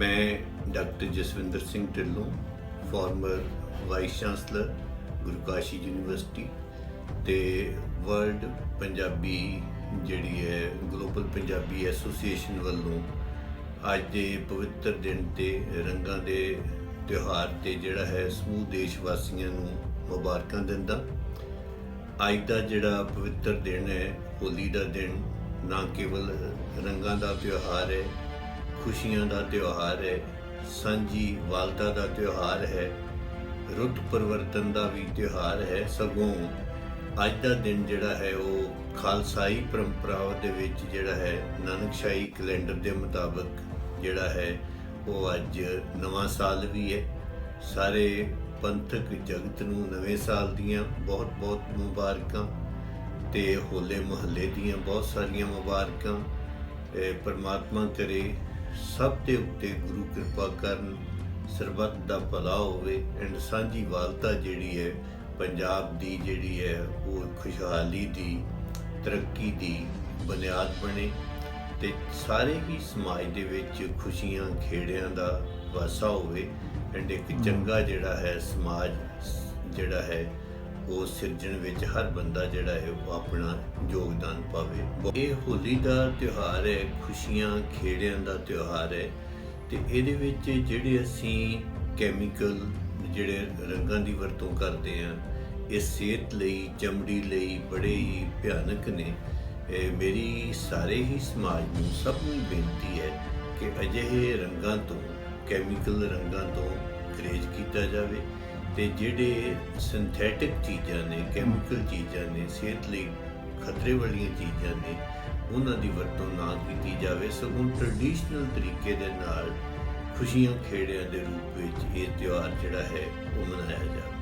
ਮੈਂ doctor Jaswinder Singh Dhillon former vice chancellor Guru Kashi University ਤੇ world Punjabi ਜਿਹੜੀ ਹੈ ਗਲੋਬਲ ਪੰਜਾਬੀ ਐਸੋਸੀਏਸ਼ਨ ਵੱਲੋਂ ਅੱਜ ਦੇ ਪਵਿੱਤਰ ਦਿਨ ਤੇ ਰੰਗਾਂ ਦੇ ਤਿਉਹਾਰ ਤੇ ਜਿਹੜਾ ਹੈ, ਸਮੂਹ ਦੇਸ਼ ਵਾਸੀਆਂ ਨੂੰ ਮੁਬਾਰਕਾਂ ਦਿੰਦਾ। ਅੱਜ ਦਾ ਜਿਹੜਾ ਪਵਿੱਤਰ ਦਿਨ ਹੈ, ਹੋਲੀ ਦਾ ਦਿਨ, ਨਾ ਕੇਵਲ ਰੰਗਾਂ ਦਾ ਤਿਉਹਾਰ ਹੈ ਖੁਸ਼ੀਆਂ ਦਾ ਤਿਉਹਾਰ ਹੈ, ਸਾਂਝੀ ਵਾਲਤਾ ਦਾ ਤਿਉਹਾਰ ਹੈ, ਰੁੱਤ ਪਰਿਵਰਤਨ ਦਾ ਵੀ ਤਿਉਹਾਰ ਹੈ ਸਗੋਂ ਅੱਜ ਦਾ ਦਿਨ ਜਿਹੜਾ ਹੈ ਉਹ ਖਾਲਸਾਈ ਪਰੰਪਰਾਵਾਂ ਦੇ ਵਿੱਚ ਜਿਹੜਾ ਹੈ, ਨਾਨਕਸ਼ਾਹੀ ਕੈਲੰਡਰ ਦੇ ਮੁਤਾਬਕ ਜਿਹੜਾ ਹੈ ਉਹ ਅੱਜ ਨਵਾਂ ਸਾਲ ਵੀ ਹੈ। ਸਾਰੇ ਪੰਥਕ ਜਗਤ ਨੂੰ ਨਵੇਂ ਸਾਲ ਦੀਆਂ ਬਹੁਤ-ਬਹੁਤ ਮੁਬਾਰਕਾਂ ਤੇ ਹੋਲੇ ਮਹੱਲੇ ਦੀਆਂ ਬਹੁਤ ਸਾਰੀਆਂ ਮੁਬਾਰਕਾਂ ਪਰਮਾਤਮਾ ਕਰੇ ਸਭ ਦੇ ਉੱਤੇ ਗੁਰੂ ਕਿਰਪਾ ਕਰਨ ਸਰਬੱਤ ਦਾ ਭਲਾ ਹੋਵੇ ਐਂਡ ਸਾਂਝੀ ਵਾਲਤਾ ਜਿਹੜੀ ਹੈ ਪੰਜਾਬ ਦੀ ਜਿਹੜੀ ਹੈ ਉਹ ਖੁਸ਼ਹਾਲੀ ਦੀ ਤਰੱਕੀ ਦੀ ਬੁਨਿਆਦ ਬਣੇ ਤੇ ਸਾਰੇ ਹੀ ਸਮਾਜ ਦੇ ਵਿੱਚ ਖੁਸ਼ੀਆਂ ਖੇੜਿਆਂ ਦਾ ਵਾਸਾ ਹੋਵੇ ਐਂਡ ਇੱਕ ਚੰਗਾ ਜਿਹੜਾ ਹੈ ਸਮਾਜ ਜਿਹੜਾ ਹੈ ਉਹ ਸਿਰਜਣ ਵਿੱਚ ਹਰ ਬੰਦਾ ਜਿਹੜਾ ਹੈ ਉਹ ਆਪਣਾ ਯੋਗਦਾਨ ਪਾਵੇ। ਇਹ ਹੋਲੀ ਦਾ ਤਿਉਹਾਰ ਹੈ, ਖੁਸ਼ੀਆਂ ਖੇੜਿਆਂ ਦਾ ਤਿਉਹਾਰ ਹੈ ਤੇ ਇਹਦੇ ਵਿੱਚ ਜਿਹੜੇ ਅਸੀਂ ਕੈਮੀਕਲ ਜਿਹੜੇ ਰੰਗਾਂ ਦੀ ਵਰਤੋਂ ਕਰਦੇ ਆ ਇਹ ਸਿਹਤ ਲਈ, ਚਮੜੀ ਲਈ ਬੜੇ ਹੀ ਭਿਆਨਕ ਨੇ। ਮੇਰੀ ਸਾਰੇ ਹੀ ਸਮਾਜ ਨੂੰ ਸਭ ਨੂੰ ਬੇਨਤੀ ਹੈ ਕਿ ਅਜਿਹੇ ਰੰਗਾਂ ਤੋਂ ਕੈਮੀਕਲ ਰੰਗਾਂ ਤੋਂ ਗਰੇਜ ਕੀਤਾ ਜਾਵੇ। ਤੇ ਜਿਹੜੇ ਸਿੰਥੈਟਿਕ ਚੀਜ਼ਾਂ ਨੇ ਕੈਮੀਕਲ ਚੀਜ਼ਾਂ ਨੇ, ਸਿਹਤ ਲਈ ਖਤਰੇ ਵਾਲੀਆਂ ਚੀਜ਼ਾਂ ਨੇ, ਉਹਨਾਂ ਦੀ ਵਰਤੋਂ ਨਾ ਕੀਤੀ ਜਾਵੇ ਸਗੋਂ ਟ੍ਰੈਡੀਸ਼ਨਲ ਤਰੀਕੇ ਦੇ ਨਾਲ ਖੁਸ਼ੀਆਂ ਖੇੜਿਆਂ ਦੇ ਰੂਪ ਵਿੱਚ ਇਹ ਤਿਉਹਾਰ ਜਿਹੜਾ ਹੈ, ਉਹ ਮਨਾਇਆ ਜਾਵੇ